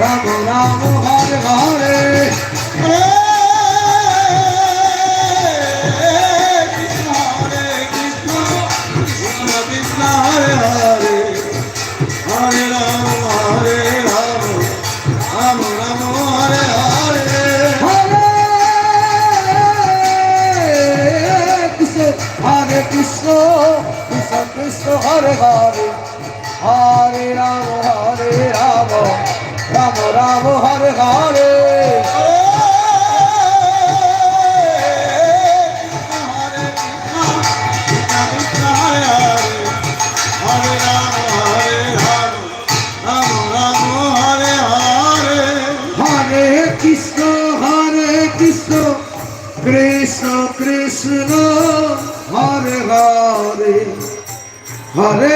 Ram Ram Hare Hare Krishna Hare Krishna Krishna Krishna Hare Ram Ram Hare Hare Hare Krishna Hare Krishna Krishna Krishna Hare Hare Hare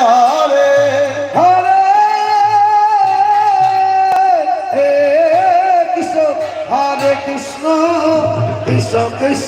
Krishna Krishna